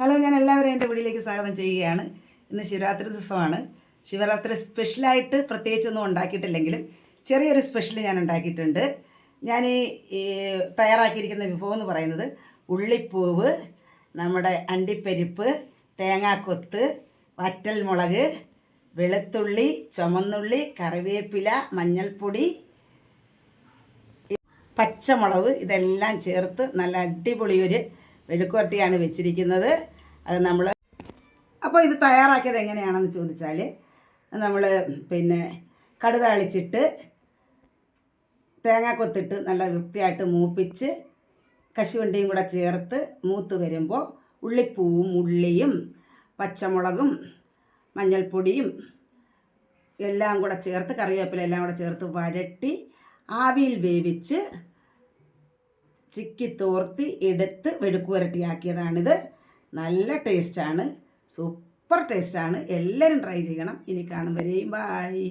Hello ഞാൻ എല്ലാവരെയും എന്റെ വീട്ടിലേക്ക് സ്വാഗതം ചെയ്യുകയാണ്. ഇന്ന് ശിവരാത്രി ദിവസമാണ്. ശിവരാത്രി സ്പെഷ്യലായിട്ട് പ്രത്യേകിച്ചൊന്നും ഉണ്ടാക്കിയിട്ടില്ലെങ്കിലും ചെറിയൊരു സ്പെഷ്യൽ ഞാൻ ഉണ്ടാക്കിയിട്ടുണ്ട്. ഞാൻ ഈ തയ്യാറാക്കിയിരിക്കുന്ന വിഭവം എന്ന് പറയുന്നത് ഉള്ളിപ്പൂവ് നമ്മുടെ അണ്ടിപ്പരിപ്പ് തേങ്ങാക്കൊത്ത് വറ്റൽ മുളക് വെളുത്തുള്ളി ചുമന്നുള്ളി കറിവേപ്പില മഞ്ഞൾപ്പൊടി പച്ചമുളക് ഇതെല്ലാം ചേർത്ത് നല്ല അടിപൊളി ഒരു മെഴുക്കുവരട്ടിയാണ് വെച്ചിരിക്കുന്നത്. അത് നമ്മൾ അപ്പോൾ ഇത് തയ്യാറാക്കിയത് എങ്ങനെയാണെന്ന് ചോദിച്ചാൽ നമ്മൾ പിന്നെ കടുതളിച്ചിട്ട് തേങ്ങ കൊത്തിട്ട് നല്ല വൃത്തിയായിട്ട് മൂപ്പിച്ച് കശുവണ്ടിയും കൂടെ ചേർത്ത് മൂത്ത് വരുമ്പോൾ ഉള്ളിപ്പൂവും ഉള്ളിയും പച്ചമുളകും മഞ്ഞൾപ്പൊടിയും എല്ലാം കൂടെ ചേർത്ത് കറിവേപ്പില എല്ലാം കൂടെ ചേർത്ത് വഴട്ടി ആവിയിൽ വേവിച്ച് ചിക്കി തോർത്തി എടുത്ത് വെടുക്കുവരട്ടിയാക്കിയതാണിത് നല്ല ടേസ്റ്റാണ് സൂപ്പർ ടേസ്റ്റാണ് എല്ലാവരും ട്രൈ ചെയ്യണം. ഇനി കാണും. ബായ്